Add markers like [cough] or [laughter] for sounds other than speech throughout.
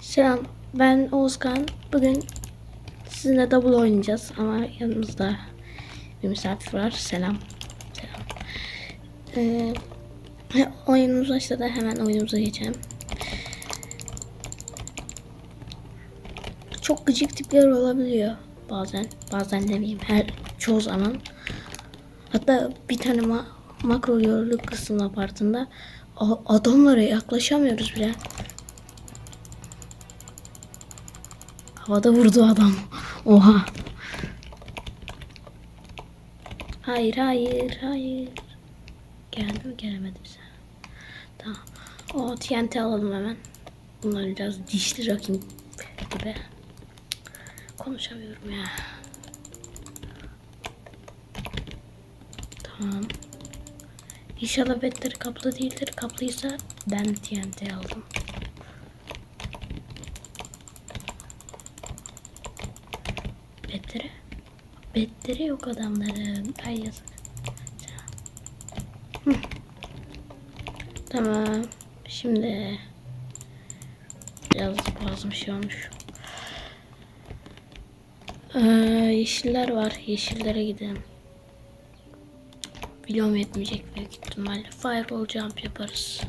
Selam, ben Oğuzkan. Bugün sizinle double oynayacağız ama yanımızda bir misafir var. Selam. Selam. Ee, oyunumuz başladı. Hemen oyunumuza geçelim. Çok gıcık tipler olabiliyor bazen. Bazen demeyeyim. Her çoğu zaman. Hatta bir tane ma- makro gördük kısım apartında. Adamlara yaklaşamıyoruz bile. Havada vurdu adam. Oha. Hayır hayır hayır. Geldi mi gelemedi bize. Tamam. O TNT alalım hemen. Bunlar biraz dişli rakip gibi. Konuşamıyorum ya. Tamam. İnşallah betleri kaplı değildir. Kaplıysa ben TNT aldım. Betleri. Betleri yok adamların. Ay yazık. Tamam. Şimdi biraz lazım şey olmuş. Ee, yeşiller var. Yeşillere gidelim. Biliyorum yetmeyecek büyük ihtimalle. Fireball jump yaparız.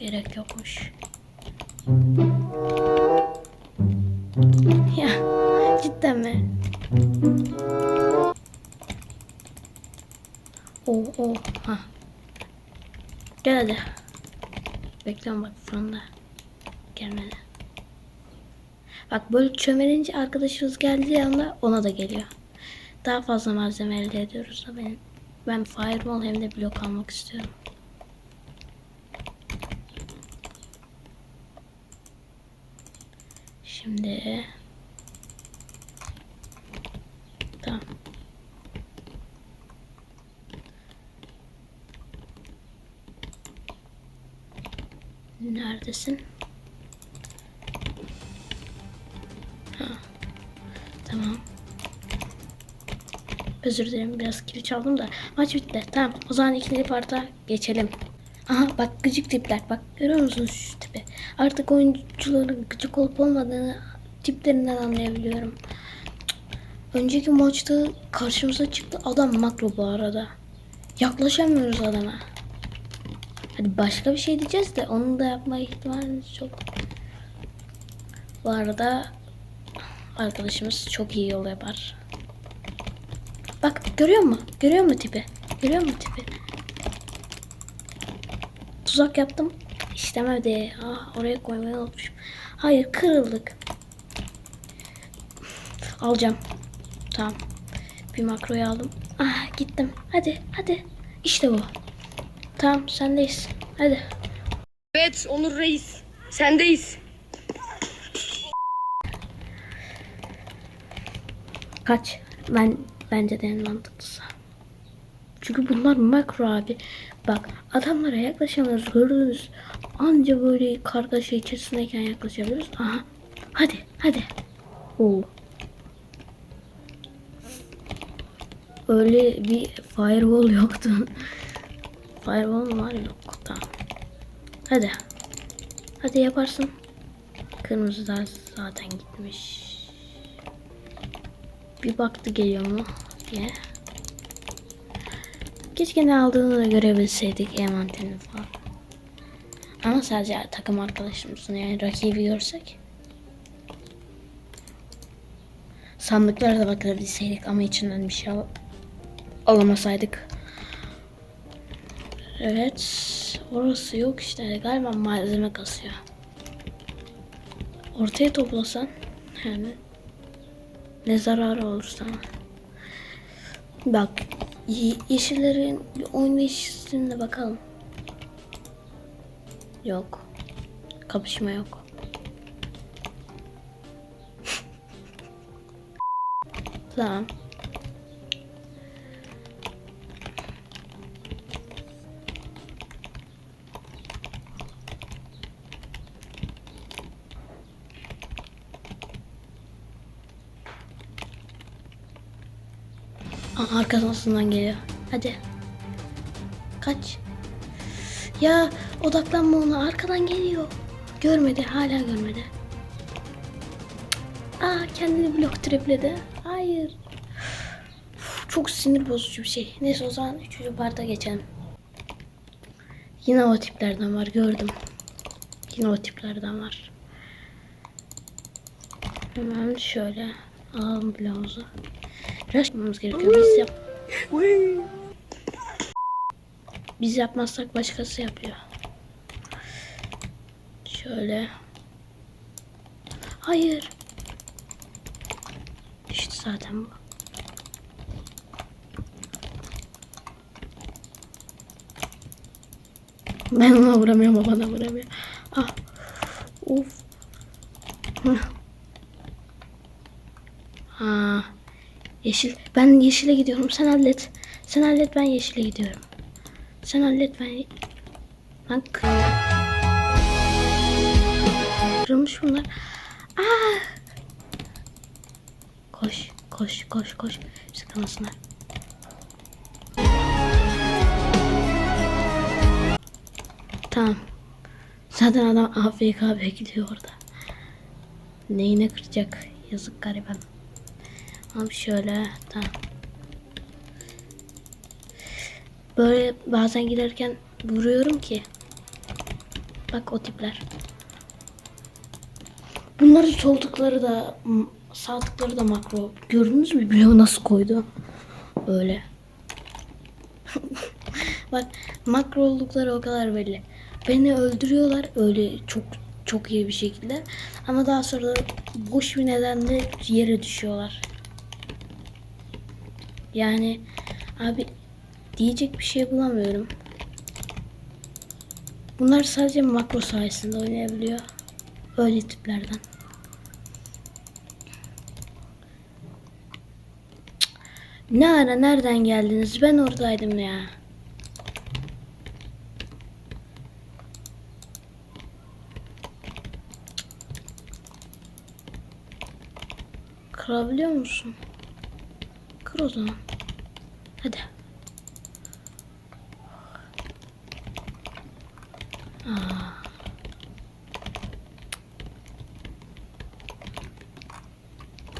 Gerek yokmuş. Ya cidden mi? Oo oo ha. Gel hadi. Bekliyorum bak fırında. Gelmedi. Bak böyle çömelince arkadaşımız geldiği anda ona da geliyor. Daha fazla malzeme elde ediyoruz da ben, ben fireball hem de blok almak istiyorum. Şimdi tamam. Neredesin? Ha. Tamam. Özür dilerim biraz kili çaldım da maç bitti. Tamam o zaman ikinci parta geçelim. Aha bak gıcık tipler bak görüyor musunuz şu tipi? Artık oyuncuların gıcık olup olmadığını tiplerinden anlayabiliyorum. Önceki maçta karşımıza çıktı adam makro bu arada. Yaklaşamıyoruz adama. Hadi başka bir şey diyeceğiz de onu da yapma ihtimalimiz çok. Bu arada arkadaşımız çok iyi yol yapar. Bak görüyor musun? Görüyor musun tipi? Görüyor musun tipi? Tuzak yaptım. İstemedi. Ah oraya koymayı unutmuşum. Hayır kırıldık. Alacağım. Tamam. Bir makroyu aldım. Ah gittim. Hadi hadi. İşte bu. Tamam sendeyiz. Hadi. Evet Onur Reis. Sendeyiz. Kaç. Ben bence de en mantıklısı. Çünkü bunlar makro abi. Bak adamlara yaklaşamıyoruz gördünüz. Anca böyle kargaşa içerisindeyken yaklaşabiliyoruz. Aha. Hadi hadi. Oo. Öyle bir firewall yoktu. firewall var yok. Tamam. Hadi. Hadi yaparsın. Kırmızılar zaten gitmiş. Bir baktı geliyor mu diye. Keşke ne aldığını da görebilseydik envanterini falan. Ama sadece takım arkadaşımızın yani rakibi görsek. Sandıklara da bakabilseydik ama içinden bir şey al alamasaydık. Evet. Orası yok işte. Galiba malzeme kasıyor. Ortaya toplasan yani ne zararı olur sana? Bak ye- yeşillerin oynayışına bakalım. Yok. Kapışma yok. [laughs] tamam. Arkasından geliyor. Hadi. Kaç. Ya odaklanma ona arkadan geliyor. Görmedi hala görmedi. Aa kendini blok tripledi. Hayır. Çok sinir bozucu bir şey. Neyse o zaman üçüncü parta geçelim. Yine o tiplerden var gördüm. Yine o tiplerden var. Hemen şöyle alalım bloğumuzu. Biraz yapmamız gerekiyor. Biz yap biz yapmazsak başkası yapıyor. Şöyle. Hayır. İşte zaten bu. Ben ona vuramıyorum o bana vuramıyor. Ah. Of. Ha. [laughs] Yeşil. Ben yeşile gidiyorum. Sen hallet. Sen hallet ben yeşile gidiyorum. Sen hallet ben... Kır- kırılmış bunlar. Aa! Koş, koş, koş, koş. Sıkılmasınlar. Tamam. Zaten adam AFK bekliyor orada. Neyine kıracak? Yazık gariban. Abi şöyle. Tamam. Böyle bazen giderken vuruyorum ki. Bak o tipler. Bunların soldukları da m- sağ tıkları da makro. Gördünüz mü? Bloğu nasıl koydu? Öyle. [laughs] Bak makro oldukları o kadar belli. Beni öldürüyorlar öyle çok çok iyi bir şekilde. Ama daha sonra boş bir nedenle yere düşüyorlar. Yani abi diyecek bir şey bulamıyorum. Bunlar sadece makro sayesinde oynayabiliyor. Öyle tiplerden. Ne ara nereden geldiniz? Ben oradaydım ya. Kırabiliyor musun? Kır o zaman. Hadi.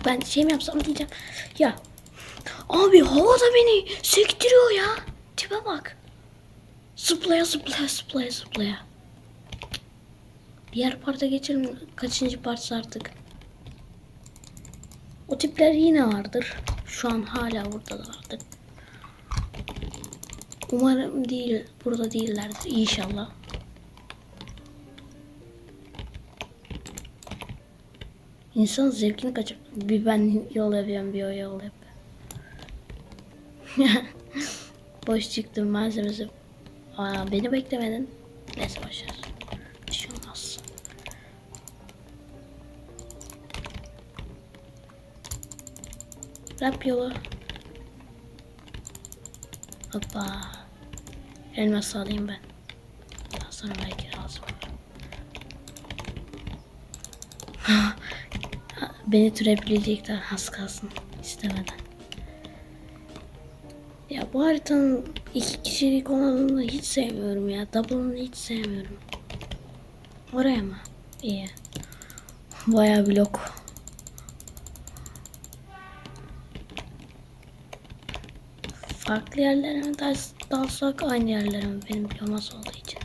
Ben şey mi yapsam diyeceğim. Ya. Abi havada beni sektiriyor ya. Tipe bak. Zıplaya zıplaya zıplaya zıplaya. Diğer parta geçelim. Kaçıncı part artık. O tipler yine vardır. Şu an hala buradalardır. Umarım değil, burada değillerdir inşallah. İnsan zevkini kaçır. Bir ben yol yapıyorum, bir o yol yap. [laughs] Boş çıktım malzemesi. Aa, beni beklemedin. Neyse başar. Rap yolu. Hoppa. Elmas alayım ben. Daha sonra belki lazım. [laughs] Beni türebilecekler az kalsın istemeden. Ya bu haritanın iki kişilik olanını hiç sevmiyorum ya. Double'ını hiç sevmiyorum. Oraya mı? İyi. Baya blok. Farklı yerlere mi dals- dalsak aynı yerlere mi benim bloğum olduğu için.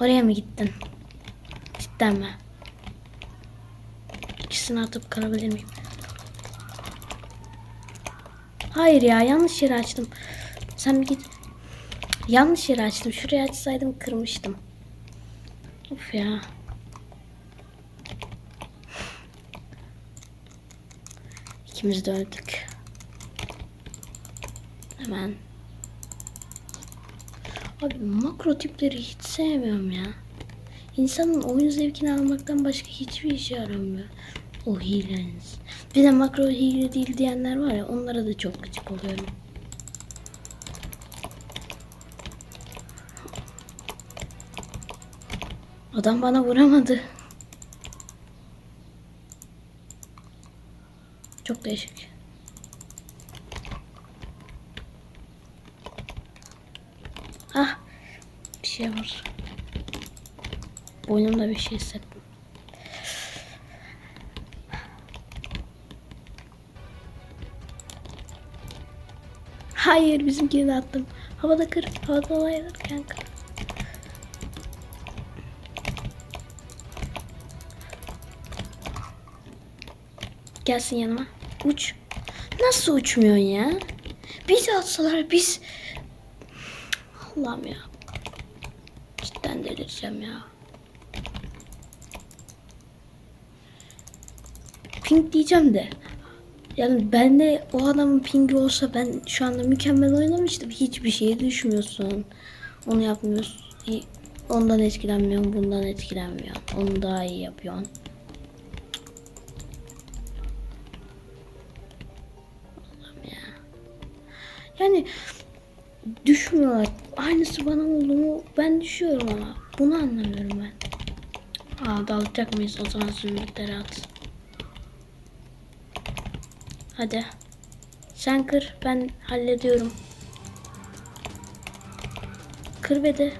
Oraya mı gittin? Cidden mi? İkisini atıp kırabilir miyim? Hayır ya yanlış yere açtım. Sen git. Yanlış yere açtım. Şuraya açsaydım kırmıştım. Of ya. İkimiz de öldük. Hemen. Abi makro tipleri hiç sevmiyorum ya. İnsanın oyun zevkini almaktan başka hiçbir işe yaramıyor. O hileniz. Bir de makro hile değil diyenler var ya onlara da çok gıcık oluyorum. Adam bana vuramadı. Çok değişik. Ah. Bir şey var. Boynumda bir şey hissettim. Hayır bizimkini de attım. Havada kır. Havada olaylar kanka. Gelsin yanıma. Uç. Nasıl uçmuyorsun ya? Biz atsalar biz... Allah'ım ya. Cidden delireceğim ya. Ping diyeceğim de. Yani ben de o adamın pingi olsa ben şu anda mükemmel oynamıştım. Hiçbir şeye düşmüyorsun. Onu yapmıyorsun. Ondan etkilenmiyorsun, bundan etkilenmiyorsun. Onu daha iyi yapıyorsun. Yani düşmüyorlar. Aynısı bana oldu mu ben düşüyorum ama. Bunu anlamıyorum ben. Aa dalacak mıyız o zaman zümrütleri at. Hadi. Sen kır ben hallediyorum. Kır ve de.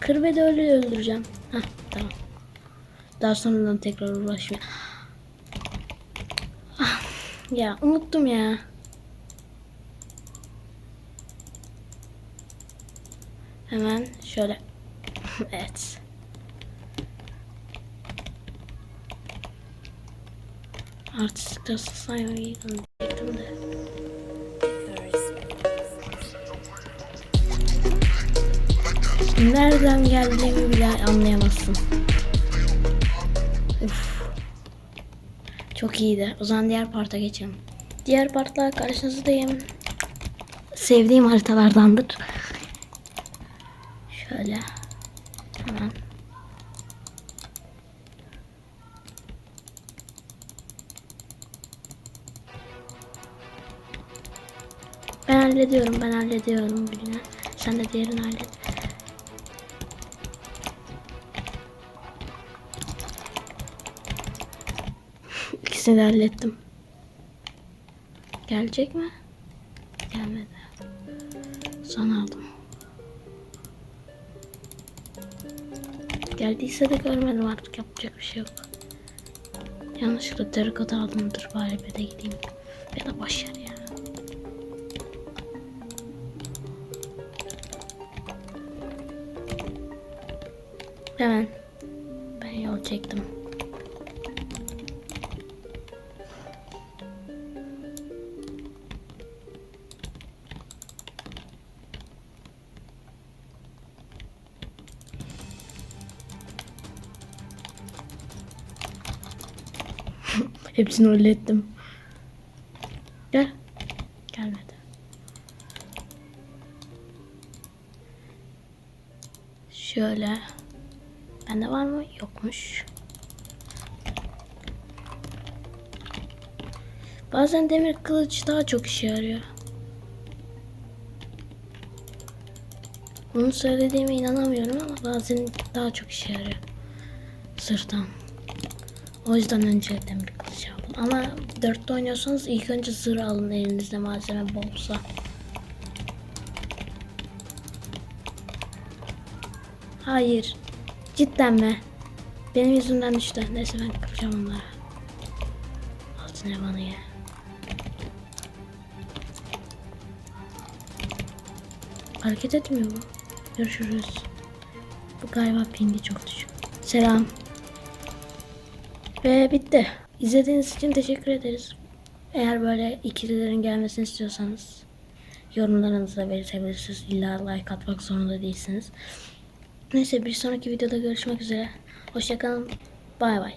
Kır ve de öyle öldüreceğim. Hah tamam. Daha sonradan tekrar uğraşmaya. Ah, ya unuttum ya. Hemen şöyle. [laughs] evet. Artistik saymayı diyecektim de. Nereden geldiğimi bile anlayamazsın. Uf. Çok iyiydi. O zaman diğer parta geçelim. Diğer partla karşınızdayım. Sevdiğim haritalardandır. Şöyle. Hemen. Ben hallediyorum, ben hallediyorum birini. Sen de diğerini hallet. İkisini de hallettim. Gelecek mi? Geldiyse de görmedim artık yapacak bir şey yok. Yanlışlıkla terikota aldımdır bari bir de gideyim. Ya da başar ya. Hemen ben yol çektim. [laughs] Hepsini hallettim. Gel. Gelmedi. Şöyle. Bende var mı? Yokmuş. Bazen demir kılıç daha çok işe yarıyor. Bunu söylediğime inanamıyorum ama bazen daha çok işe yarıyor. Sırttan. O yüzden önce demir kılıç aldım. Ama dörtte oynuyorsanız ilk önce zırh alın elinizde malzeme bolsa. Hayır. Cidden mi? Benim yüzümden düştü. Neyse ben kıracağım onları. Altın evanı ye. Hareket etmiyor bu. Görüşürüz. Bu galiba pingi çok düşük. Selam. Ve bitti. İzlediğiniz için teşekkür ederiz. Eğer böyle ikililerin gelmesini istiyorsanız yorumlarınızı belirtebilirsiniz. İlla like atmak zorunda değilsiniz. Neyse bir sonraki videoda görüşmek üzere. Hoşçakalın. Bay bay.